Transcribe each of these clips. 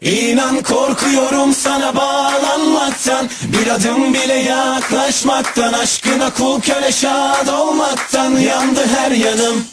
İnan korkuyorum sana bağlanmaktan. Bir adım bile yaklaşmaktan. Aşkına kul köle şad olmaktan. Yandı her yanım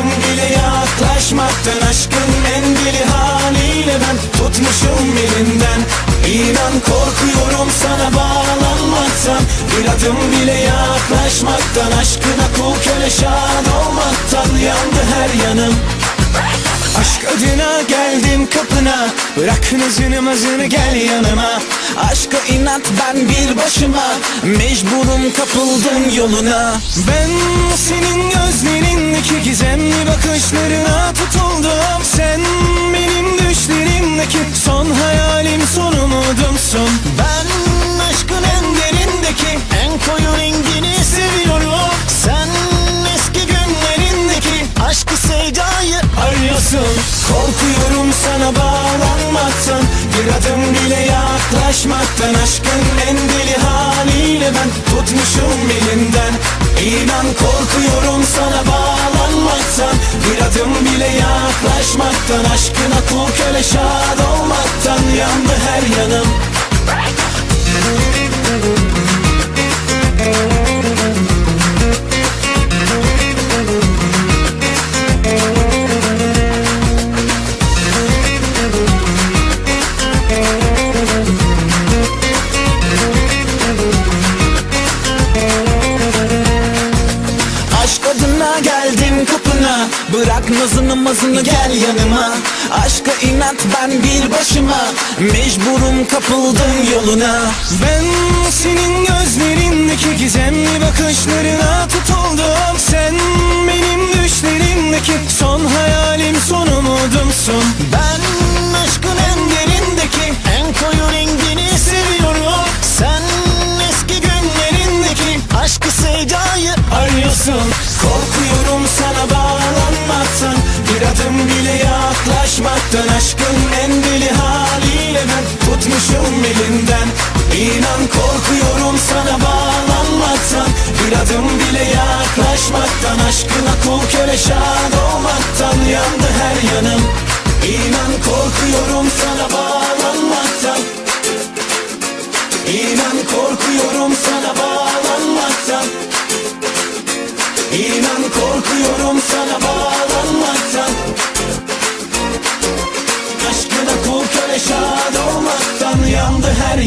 Adım bile yaklaşmaktan Aşkın en deli haliyle ben tutmuşum elinden. İnan korkuyorum sana bağlanmaktan. Bir adım bile yaklaşmaktan Aşkına kul köle şad olmaktan Yandı her yanım. Aşk adına geldim kapına Bırak nazını mazını gel yanıma. Aşka inat ben bir başıma Mecburum kapıldım yoluna. Ben gözlerindeki gizemli bakışlarına tutuldum. Sen benim düşlerimdeki son hayalim son umudumsun. Ben aşkın en derindeki en koyu rengini seviyorum. Sen eski günlerindeki aşkı sevdayı arıyorsun. Korkuyorum sana bağlanmaktan Bir adım bile yaklaşmaktan. Aşkın en deli haliyle ben tutmuşum elinden İnan korkuyorum sana bağlanmaktan. Bir adım bile yaklaşmaktan. Aşkına kul köle şad olmaktan. Yandı her yanım mazını gel yanıma? Aşka inat ben bir başıma. Mecburum kapıldım yoluna. Ben senin gözlerindeki gizemli bakışlarına tutuldum. Sen benim düşlerimdeki son hayalim son umudumsun. Ben aşkın en derindeki en koyu rengini seviyorum. Sen eski günlerindeki aşkı sevdayı arıyorsun adım bile yaklaşmaktan Aşkın en deli haliyle ben tutmuşum elinden. İnan korkuyorum sana bağlanmaktan. Bir adım bile yaklaşmaktan Aşkına kul köle şad olmaktan Yandı her yanım. İnan korkuyorum sana bağlanmaktan. İnan korkuyorum sana bağlanmaktan. İnan korkuyorum sana bağlanmaktan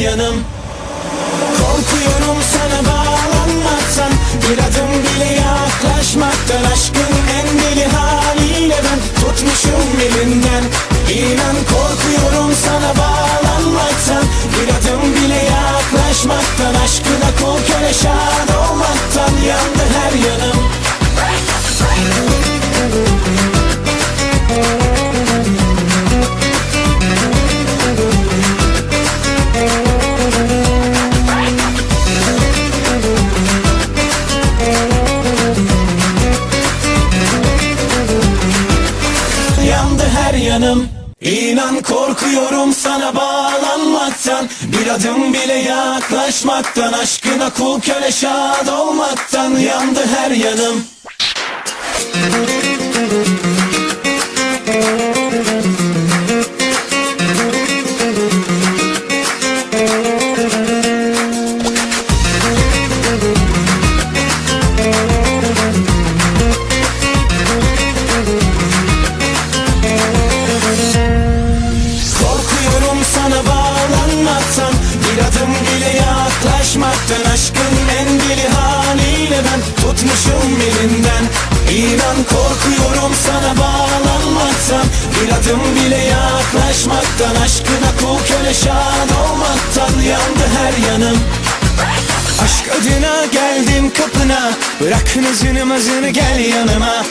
yanım. Korkuyorum sana bağlanmaktan Bir adım bile yaklaşmaktan Aşkın en deli haliyle ben tutmuşum elinden. İnan korkuyorum sana bağlanmaktan Bir adım bile yaklaşmaktan Aşkına kul köle şad korkuyorum sana bağlanmaktan. Bir adım bile yaklaşmaktan. Aşkına kul köle şad olmaktan. Yandı her yanım Bir adım bile yaklaşmaktan Aşkına kul köle şad olmaktan Yandı her yanım. Aşk adına geldim kapına Bırak nızını mazını gel yanıma.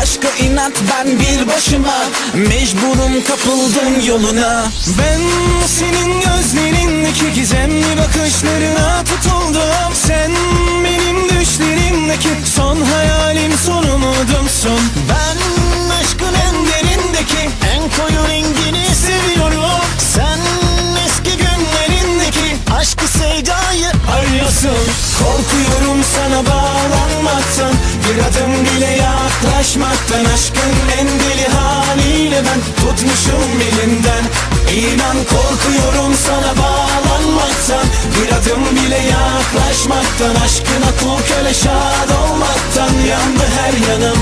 Aşka inat ben bir başıma Mecburum kapıldım yoluna. Ben senin gözlerindeki gizemli bakışlarına tutuldum. Sen benim düşlerimdeki son hayalim son umudumsun Ben aşkın en derindeki ben koyu rengini seviyorum. Sen eski günlerindeki aşkı sevdayı arıyorsun. Korkuyorum sana bağlanmaktan Bir adım bile yaklaşmaktan. Aşkın en deli haliyle ben tutmuşum elinden. İnan korkuyorum sana bağlanmaktan Bir adım bile yaklaşmaktan. Aşkına kul köle şad olmaktan Yandı her yanım.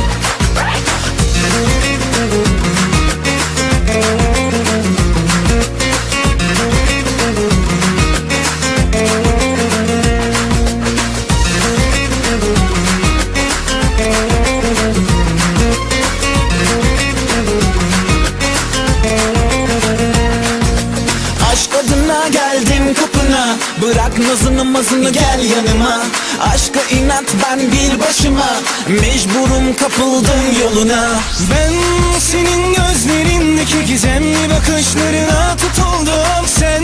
Bırak nazını mazını gel yanıma. Aşka inat ben bir başıma. Mecburum kapıldım yoluna. Ben senin gözlerindeki gizemli bakışlarına tutuldum. Sen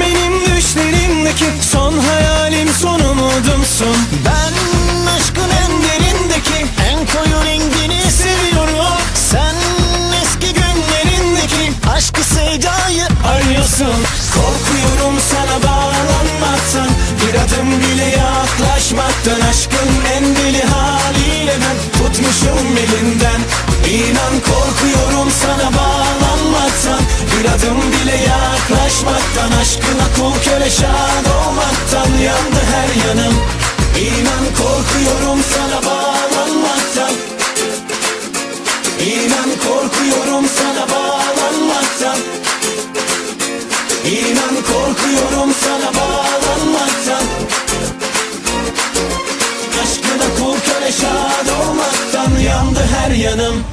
benim düşlerimdeki son hayalim son umudumsun. Ben yaklaşmaktan Aşkın en deli haliyle ben tutmuşum elinden. İnan korkuyorum sana bağlanmaktan. Bir adım bile yaklaşmaktan Aşkına kul köle şad olmaktan Yandı her yanım. İnan korkuyorum sana her yanım.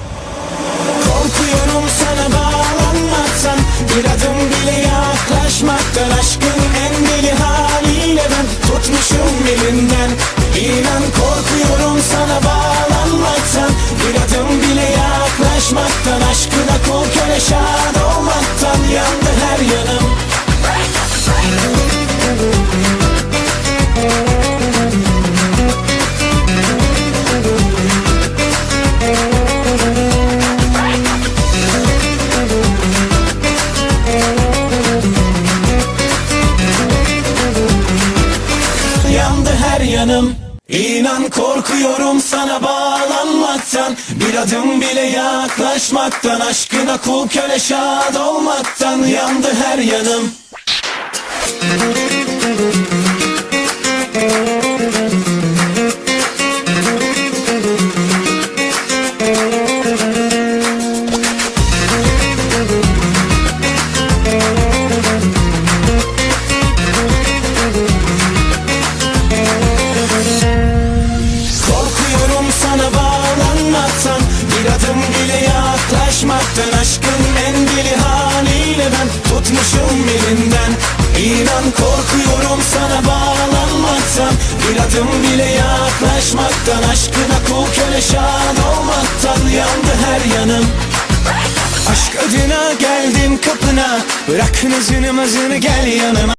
Korkuyorum sana bağlanmaktan Bir adım bile yaklaşmaktan Aşkın en deli haliyle ben tutmuşum elinden. İnan korkuyorum sana bağlanmaktan Bir adım bile yaklaşmaktan Aşkına kul köle şad olmaktan. Yandı korkuyorum sana bağlanmaktan. Bir adım bile yaklaşmaktan. Aşkına kul köle şad olmaktan. Yandı her yanım. Korkuyorum elinden İnan korkuyorum sana bağlanmaktan. Bir adım bile yaklaşmaktan Aşkına kul köle şad olmaktan. Yandı her yanım. Aşk adına geldim kapına. Bırak nazını mazını gel yanıma